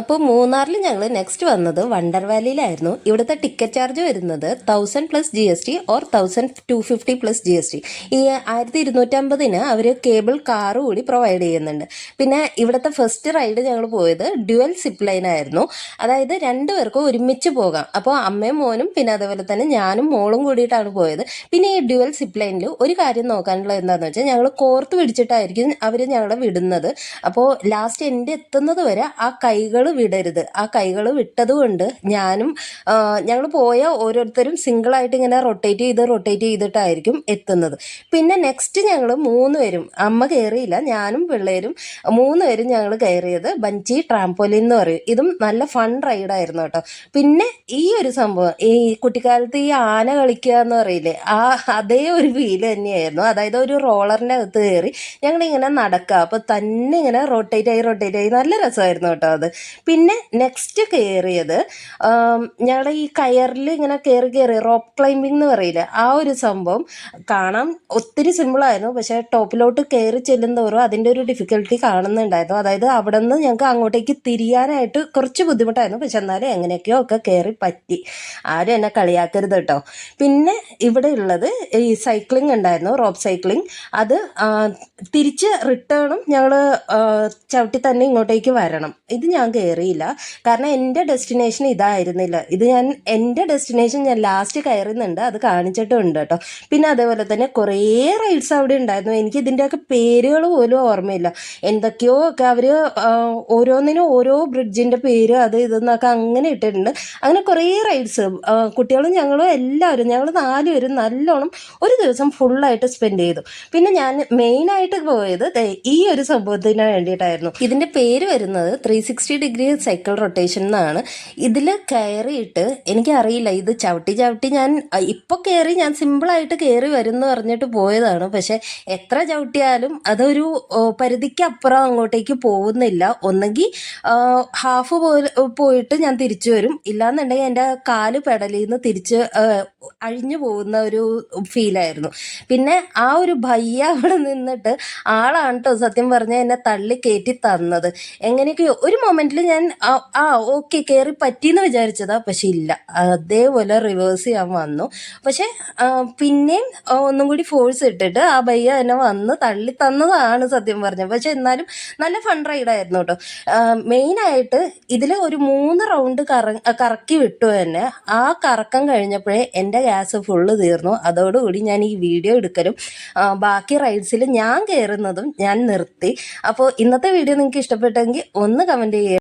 അപ്പോൾ മൂന്നാറിൽ ഞങ്ങൾ നെക്സ്റ്റ് വന്നത് വണ്ടർ വാലിയിലായിരുന്നു ഇവിടുത്തെ ടിക്കറ്റ് ചാർജ് വരുന്നത് thousand plus G S T or thousand two fifty plus G S T ഈ ആയിരത്തി ഇരുന്നൂറ്റമ്പതിന് അവർ കേബിൾ കാറ് കൂടി പ്രൊവൈഡ് ചെയ്യുന്നുണ്ട്. പിന്നെ ഇവിടുത്തെ ഫസ്റ്റ് റൈഡ് ഞങ്ങൾ പോയത് ഡ്യുവൽ സിപ്പ് ലൈൻ ആയിരുന്നു. അതായത് രണ്ടുപേർക്കും ഒരുമിച്ച് പോകാം. അപ്പോൾ അമ്മയും മോനും പിന്നെ അതേപോലെ തന്നെ ഞാനും മോളും കൂടിയിട്ടാണ് പോയത്. പിന്നെ ഈ ഡ്യുവൽ സിപ്പ് ലൈനിൽ ഒരു കാര്യം നോക്കാനുള്ളത് എന്താണെന്ന് വെച്ചാൽ ഞങ്ങൾ കോർത്ത് പിടിച്ചിട്ടായിരിക്കും അവർ ഞങ്ങളെ വിടുന്നത്. അപ്പോൾ ലാസ്റ്റ് എന്റെ എത്തുന്നത് വരെ ആ കൈകൾ വിടരുത്. ആ കൈകൾ വിട്ടതുകൊണ്ട് ഞാനും ഞങ്ങൾ പോയ ഓരോരുത്തരും സിംഗിളായിട്ട് ഇങ്ങനെ റൊട്ടേറ്റ് ചെയ്ത് റൊട്ടേറ്റ് ചെയ്തിട്ടായിരിക്കും എത്തുന്നത്. പിന്നെ നെക്സ്റ്റ് ഞങ്ങൾ മൂന്ന് പേരും അമ്മ കയറിയില്ല ഞാനും പിള്ളേരും മൂന്ന് പേരും ഞങ്ങൾ കയറിയത് ബഞ്ചി ട്രാംപോലിൻ എന്ന് പറയും. ഇതും നല്ല ഫൺ റൈഡായിരുന്നു കേട്ടോ. പിന്നെ ഈ ഒരു സംഭവം ഈ കുട്ടിക്കാലത്ത് ഈ ആന കളിക്കുക എന്ന് പറയില്ലേ ആ അതേ ഒരു ഫീൽ തന്നെയായിരുന്നു. അതായത് ഒരു റോളറിന്റെ അകത്ത് കയറി ഞങ്ങളിങ്ങനെ നടക്കുക. അപ്പോൾ തന്നെ ഇങ്ങനെ റൊട്ടേറ്റ് ആയി റൊട്ടേറ്റ് ആയി. നല്ല രസമായിരുന്നു കേട്ടോ അത്. പിന്നെ നെക്സ്റ്റ് കയറിയത് ഞങ്ങളുടെ ഈ കയറിൽ ഇങ്ങനെ കയറി കയറി റോപ്പ് ക്ലൈമ്പിംഗ് എന്ന് പറയില്ലേ ആ ഒരു സംഭവം കാണാൻ ഒത്തിരി സിമ്പിളായിരുന്നു പക്ഷേ ടോപ്പിലോട്ട് കയറി ചെല്ലുന്നവരോ അതിന്റെ ഒരു ഡിഫിക്കൽട്ടി കാണുന്നുണ്ടായിരുന്നു. അതായത് അവിടെ നിന്ന് ഞങ്ങൾക്ക് അങ്ങോട്ടേക്ക് തിരിയാനായിട്ട് കുറച്ച് ബുദ്ധിമുട്ടായിരുന്നു. പക്ഷെ എന്നാലും എങ്ങനെയൊക്കെയോ ഒക്കെ കയറി പറ്റി. ആരും എന്നെ കളിയാക്കരുത് കേട്ടോ പിന്നെ ഇവിടെ ഉള്ളത് ഈ സൈക്ലിംഗ് ഉണ്ടായിരുന്നു റോപ്പ് സൈക്ലിംഗ് അത് തിരിച്ച് റിട്ടേണും ഞങ്ങൾ ചവിട്ടി തന്നെ ഇങ്ങോട്ടേക്ക് വരണം. ഇത് ഞാൻ കയറിയില്ല. കാരണം എന്റെ ഡെസ്റ്റിനേഷൻ ഇതായിരുന്നില്ല. ഇത് ഞാൻ എന്റെ ഡെസ്റ്റിനേഷൻ ഞാൻ ലാസ്റ്റ് കയറുന്നുണ്ട്. അത് കാണിച്ചിട്ടുണ്ട് കേട്ടോ പിന്നെ അതേപോലെ തന്നെ കുറേ റൈഡ്സ് അവിടെ ഉണ്ടായിരുന്നു. എനിക്ക് ഇതിന്റെയൊക്കെ പേരുകൾ പോലും ഓർമ്മയില്ല. എന്തൊക്കെയോ ഒക്കെ അവർ ഓരോന്നിനും ഓരോ ബ്രിഡ്ജിന്റെ പേര് അത് ഇതെന്നൊക്കെ അങ്ങനെ ഇട്ടിട്ടുണ്ട്. അങ്ങനെ കുറേ റൈഡ്സ് കുട്ടികളും ഞങ്ങളും എല്ലാവരും ഞങ്ങൾ നാലുപേരും നല്ലോണം ഒരു ദിവസം ഫുള്ളായിട്ട് സ്പെൻഡ് ചെയ്തു. പിന്നെ ഞാൻ മെയിനായിട്ട് പോയത് ഈ ഒരു സംഭവത്തിന് വേണ്ടിയിട്ടായിരുന്നു. ഇതിന്റെ പേര് വരുന്നത് three sixty degree cycle rotation എന്നാണ്. ഇതിൽ കയറിയിട്ട് എനിക്കറിയില്ല ഇത് ചവിട്ടി ചവിട്ടി ഞാൻ ഇപ്പോൾ കയറി ഞാൻ സിമ്പിളായിട്ട് കയറി വരും പറഞ്ഞിട്ട് പോയതാണ്. പക്ഷേ എത്ര ചവിട്ടിയാലും അതൊരു പരിധിക്കപ്പുറം അങ്ങോട്ടേക്ക് പോകുന്നില്ല. ഒന്നെങ്കിൽ ഹാഫ് പോയിട്ട് ഞാൻ തിരിച്ചു വരും. ഇല്ലാന്നുണ്ടെങ്കിൽ എന്റെ കാൽ പെടലിൽ നിന്ന് തിരിച്ച് അഴിഞ്ഞു പോകുന്ന ഒരു ഫീലായിരുന്നു. പിന്നെ ആ ഒരു ഭയ്യ അവിടെ നിന്നിട്ട് ആളാണ് കേട്ടോ സത്യം പറഞ്ഞാൽ എന്നെ തള്ളി കയറ്റി തന്നത്. എങ്ങനെയൊക്കെയോ ഒരു മൊമെന്റിൽ ഞാൻ ആ, ഓക്കെ കയറി പറ്റിയെന്ന് വിചാരിച്ചതാ പക്ഷെ ഇല്ല. അതേപോലെ റിവേഴ്സ് ചെയ്യാൻ വന്നു. പക്ഷെ പിന്നെയും ഒന്നും കൂടി ഫോഴ്സ് ഇട്ടിട്ട് ആ ബയ്യ എന്നെ വന്ന് തള്ളി തന്നതാണ് സത്യം പറഞ്ഞത്. പക്ഷെ എന്നാലും നല്ല ഫൺ റൈഡായിരുന്നു കേട്ടോ മെയിനായിട്ട് ഇതിൽ ഒരു മൂന്ന് റൗണ്ട് കറ കറക്കി വിട്ടു തന്നെ ആ കറക്കം കഴിഞ്ഞപ്പോഴേ എന്റെ ഗ്യാസ് ഫുള്ള് തീർന്നു. അതോടുകൂടി ഞാൻ ഈ വീഡിയോ എടുക്കലും ബാക്കി റൈഡ്സിൽ ഞാൻ കയറുന്നതും ഞാൻ നിർത്തി. അപ്പോൾ ഇന്നത്തെ വീഡിയോ നിങ്ങൾക്ക് ഇഷ്ടപ്പെട്ടെങ്കിൽ ഒന്ന് കമന്റ് ചെയ്യുക